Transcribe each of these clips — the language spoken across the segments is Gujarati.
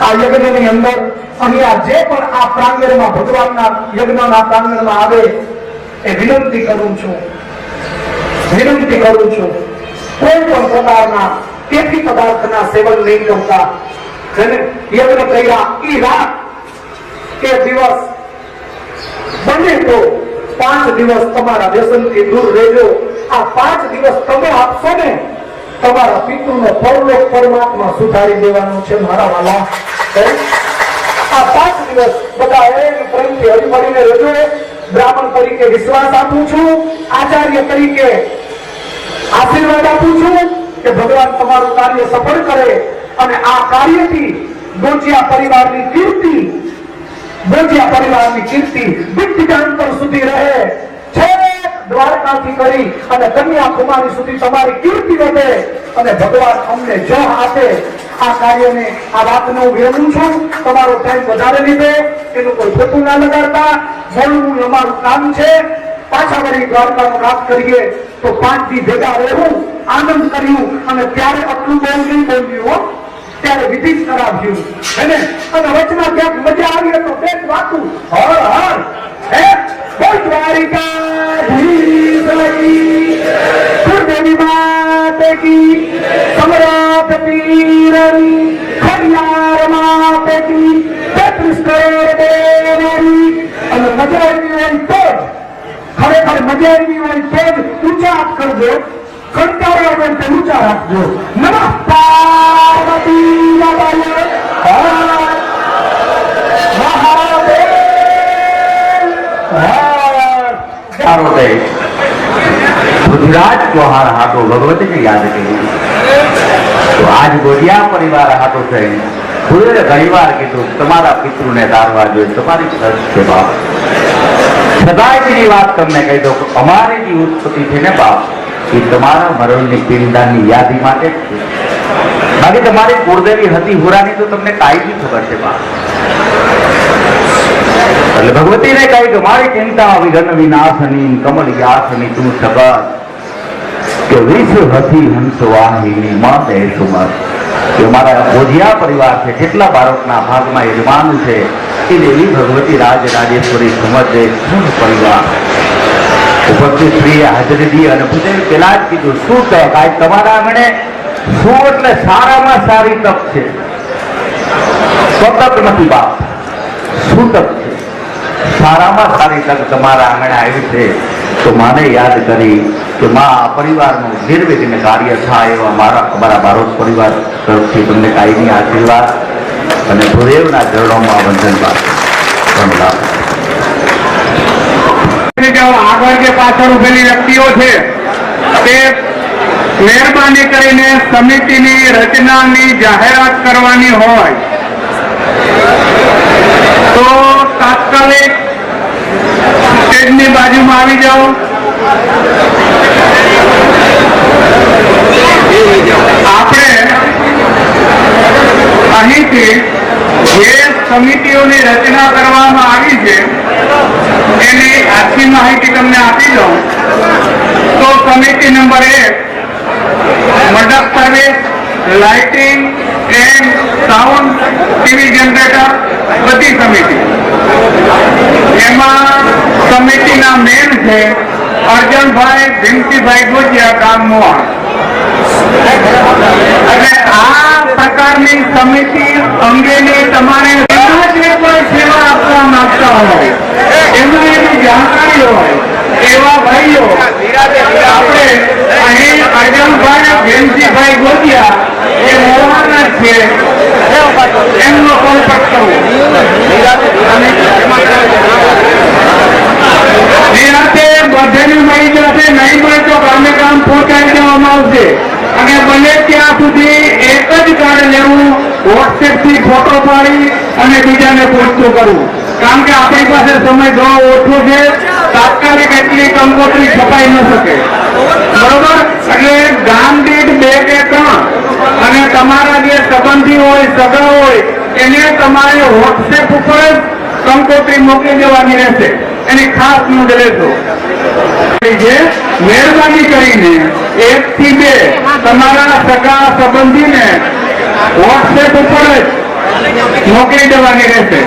આ યજ્ઞની અંદર અહીંયા જે પણ આ પ્રાંગણમાં ભગવાનના યજ્ઞના પ્રાંગણમાં આવે, એ વિનંતી કરું છું. વિનંતી કરું છું. કોઈ પણ પ્રકારના તેથી પદાર્થના સેવન નહીં કરતા. યજ્ઞ કર્યા એ રાત કે દિવસ બને તો પાંચ દિવસ તમારા વ્યસનથી દૂર રહેજો. આ પાંચ દિવસ તમે આપશો ને તમારા પિતૃનો પરલોક પરમાત્મા સુધારી દેવાનું છે મારા વાલા. આ પાંચ દિવસ બધા એક પ્રેમથી હળીમળીને રહેજો બ્રાહ્મણ તરીકે વિશ્વાસ આપું છું. આચાર્ય તરીકે આશીર્વાદ આપું છું કે ભગવાન તમારું કાર્ય સફળ કરે અને આ કાર્યથી ગોજિયા પરિવારની કીર્તિ, ગોજિયા પરિવારની કીર્તિ દિગ્ગજાંતર સુધી દ્વારકાથી કરી અને કન્યાકુમારી સુધી તમારી કીર્તિ વધે અને ભગવાન અમને જ આપે. આ કાર્યને આ વાતને વિરમું છું. તમારો ટાઈમ વધારે લીધે, એનું કોઈ ખોટું ના લગાડતા. મળવું અમારું કામ છે. પાછા વળી દ્વારકાનું વાત કરીએ તો પાંચ દી ભેગા રહેવું, આનંદ કર્યું અને ત્યારે આટલું બોલ નહીં બોલ્યું હો. ત્યારે વિધિ કરાવ્યું. અને વચમાં ક્યાંક મજા આવી તો પેટ વાતું હર હર હે? બોલ દ્વારિકાધીશની કુળદેવી માતે કી સમ્રાટ પીરની ખડિયાર માતે કી તેત્રીસ કરોડ દેવની અને મજા આવી હોય તો જ હોય ઊંચા કરજો કંટાળો આવે તો ઊંચા રાખજો. નમઃ પાર્વતી માતાએ હર મહાદેવ હર સારો દે પૃથ્વીરાજ ચૌહાણ હાટો ભગવતીને યાદ કર્યું તો આજ ગોડિયા પરિવાર હાટો થઈ. પૂરે ઘણીવાર કીધું, તમારા પિતૃને તારવા જોઈએ, તમારી ફરજ છે બાપ. સદાયની વાત તમને કહી કે અમારી જે ઉત્પત્તિ છે ને બાપ. એ તમારા મરણની પિંડાની યાદી માટે જ છે. બાકી તમારી કુળદેવી હતી હુરાની તો તમને બી ખબર છે બાપ. એટલે ભગવતીને કહી કે મારી ચિંતા વિઘન વિનાશની, કમલ યાસની તું સબર કે વિશ્વ હતી હંસવાહિની સુમર દેશુમર કે મારા ભોજિયા પરિવાર છે, કેટલા ભારતના ભાગમાં યજમાન છે એ દેવી ભગવતી રાજ રાજેશ્વરી સમજે શું પરિવાર. ઉપસ્થિત સ્ત્રીએ હાજરી દી અને પૂછે પેલા જ કીધું, શું તક આજ તમારા આંગણે શું એટલે સારામાં સારી તક છે? સ્વતક નથી બાપ. શું તક છે? સારામાં સારી તક તમારા આંગણે આવી છે, તો માને યાદ કરી કે માં, પરિવારનું નિર્વિઘ્ન કાર્ય થાય એવા મારા મારા ભારત પરિવાર તરફથી તમને કાયમી આશીર્વાદ અને ગુરુદેવના ચરણોમાં વંદન આગળ જે પાછળ ઉભેલી વ્યક્તિઓ છે, તે મહેરબાની કરીને સમિતિની રચનાની જાહેરાત કરવાની હોય, તો તાત્કાલિક સ્ટેજની બાજુમાં આવી જાઓ આપણે અહીંથી જે સમિતિઓની રચના કરવામાં આવી છે એની આખી માહિતી તમને આપી દઉં તો સમિતિ મંડપ service lighting and sound TV generator બધી સમિતિ. એમાં સમિતિના મેન છે અર્જનભાઈ, ભીમતીભાઈ ગોજિયા ગામ મોહણ એટલે આ પ્રકારની સમિતિ અંગેની તમારે સમાજને કોઈ સેવા આપવા માંગતા હોય એમાં એની જાણકારી હોય એવા ભાઈઓ આપણે અહીં અર્જનભાઈ ભીમજીભાઈ ગોતિયા, એ મોહાના છે. એમનો કોન્ટેક્ટ કરવો અને બને ત્યાં સુધી એક જ કાર્ડ લેવું વોટ્સએપથી ફોટો પાડી અને બીજાને પહોંચતું કરવું કારણ કે આપણી પાસે સમય ઘણો ઓછો છે. તાત્કાલિક એટલી કંકોત્રી છપાઈ ન શકે. બરોબર? એટલે ગામ દીઠ બે કે ત્રણ. અને તમારા જે સંબંધી હોય, સગા હોય, એને તમારે વોટ્સએપ ઉપર કંકોત્રી મોકલી દેવાની રહેશે. એની ખાસ નોંધ લેજો. મહેરબાની કરીને એક થી બે તમારા સગા સંબંધીને વોટ્સએપ ઉપર જ નોકરી દેવાની રહેશે.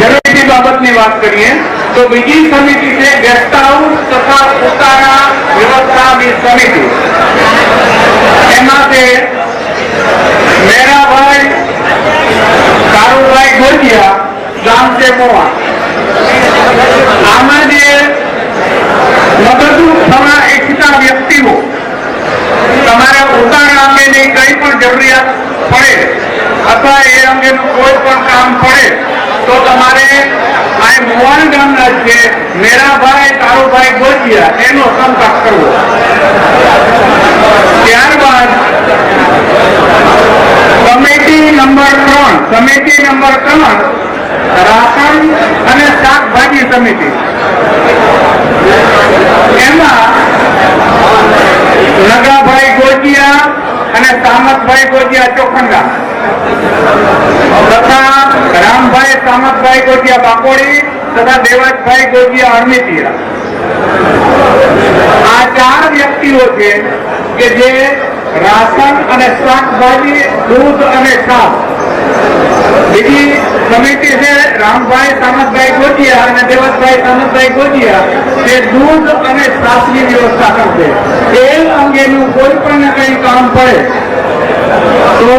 જરૂરી બાબતની વાત કરીએ, તો બીજી સમિતિ છે ગેસ્ટ હાઉસ તથા પોતાના વ્યવસ્થાની સમિતિ. એમાં મેરાભાઈ કારુભાઈ ગોજિયા ગામ છે મોવા. આમાં જે મદદરૂપ થવા ઈચ્છતા વ્યક્તિઓ, તમારે ઉતારા અંગેની કઈ પણ જરૂરિયાત એ અંગેનું કોઈ પણ કામ પડે, તો તમારે આ મોવાણ ગામના છે મેરાભાઈ કારુભાઈ ગોજિયા એનો સંપર્ક કરવો. ત્યારબાદ કમિટી નંબર ત્રણ, સમિતિ નંબર ત્રણ, રાશન અને શાકભાજી સમિતિ. એમાં નગાભાઈ ગોજિયા અને સામતભાઈ ગોજિયા ચોખંડા. તથા રામભાઈ સામતભાઈ ગોટિયા બાકોડી તથા દેવાજભાઈ ગોટિયા અરમિતિયા આ ચાર વ્યક્તિઓ છે કે જે રાશન અને શાકભાજી, દૂધ અને છાસ. બીજી સમિતિ છે રામભાઈ સામતભાઈ ગોજિયા અને દેવતભાઈ સામતભાઈ ગોજિયા તે દૂધ અને છાસની વ્યવસ્થા કરશે. તેલ અંગેનું કોઈ પણ કંઈ કામ પડે તો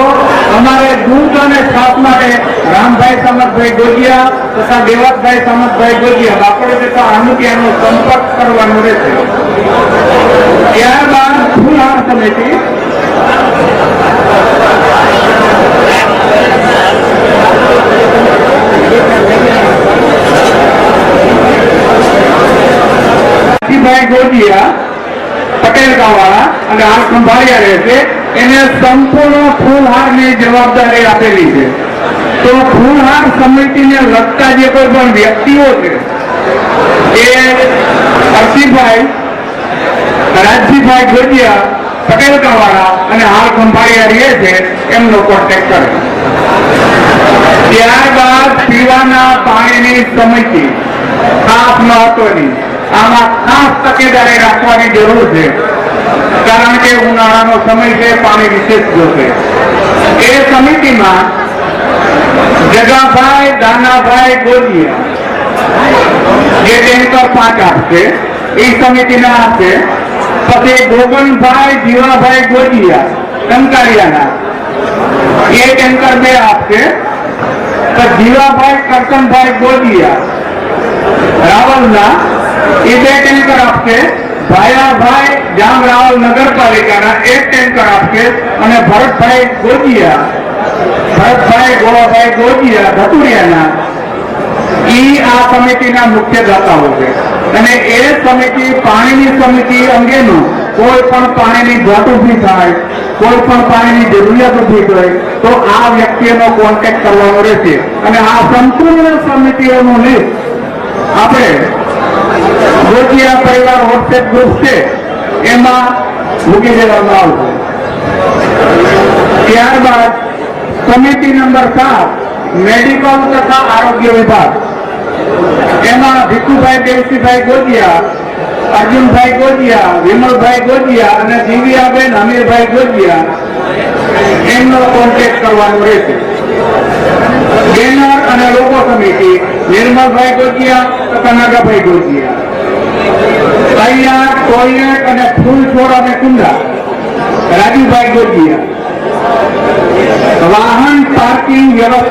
અમારે દૂધ અને છાપ માટે રામભાઈ સમતભાઈ ગોજિયા તથા દેવતભાઈ સમતભાઈ ગોજિયા બાપડે તથા આનુકિયાનો સંપર્ક કરવાનો રહેશે. ત્યારબાદ ફૂલહાર સમિતિ ભાઈ ગોજિયા પટેલ ગામવાળા અને આ ખંભાળિયા રહે છે. એને સંપૂર્ણ ફૂલહારની જવાબદારી આપેલી છે. તો ફૂલહાર સમિતિને લગતા જે કોઈ પણ વ્યક્તિઓ છે, એ હર્ષિભાઈ રાજજીભાઈ ગોટિયા પટેલ ગામવાળા અને હાલ ખંભાળિયા રહે છે, એમનો કોન્ટેક્ટ કરે. ત્યારબાદ પીવાના પાણીની સમિતિ ખાસ મહત્વની. આમાં ખાસ તકેદારી રાખવાની જરૂર છે. કારણ કે ઉનાળાનો સમય છે, પાણી વિશેષ જોશે એ સમિતિમાં જગાભાઈ, દાનાભાઈ ગોલિયા જે ટેન્કર પાંચ આપશે, એ સમિતિના આપશે. પછી ગોગનભાઈ જીવાભાઈ ગોજિયા ટંકારિયાના એ ટેન્કર બે આપશે. તો જીવાભાઈ કરકનભાઈ ગોજિયા રાવલના. એ બે ટેન્કર આપશે. ભાયાભાઈ જામ રાવલ નગરપાલિકાના એક ટેન્કર આપશે અને ભરતભાઈ ગોજિયા ભરતભાઈ ગોળાભાઈ ગોજિયા ધતુરિયાના ઈ આ સમિતિના મુખ્ય દાતાઓ છે. અને એ સમિતિ પાણીની સમિતિ અંગેનું કોઈ પણ પાણીની ઘટ ઊભી થાય, કોઈ પણ પાણીની જરૂરિયાત ઊભી થાય, તો આ વ્યક્તિનો કોન્ટેક્ટ કરવાનો રહેશે. અને આ સંપૂર્ણ સમિતિઓનું લિસ્ટ આપણે ગોજિયા પરિવાર વોટ્સએપ ગ્રુપ છે. એમાં મૂકી દેવામાં આવશે. ત્યારબાદ સમિતિ નંબર સાત, મેડિકલ તથા આરોગ્ય વિભાગ. એમાં ભીખુભાઈ દેવસીભાઈ ગોજિયા અર્જુનભાઈ ગોજિયા વિમલભાઈ ગોજિયા અને દિવ્યાબેન હમીરભાઈ ગોજિયા એમનો કોન્ટેક્ટ કરવાનો રહેશે. બેનર અને લોકો સમિતિ નિર્મલભાઈ ગોજિયા તથા નાગાભાઈ ગોજિયા તૈયાર ટોયલેટ અને ફૂલ છોડ અને કુંડા. રાજુભાઈ ગોજિયા વાહન પાર્કિંગ વ્યવસ્થા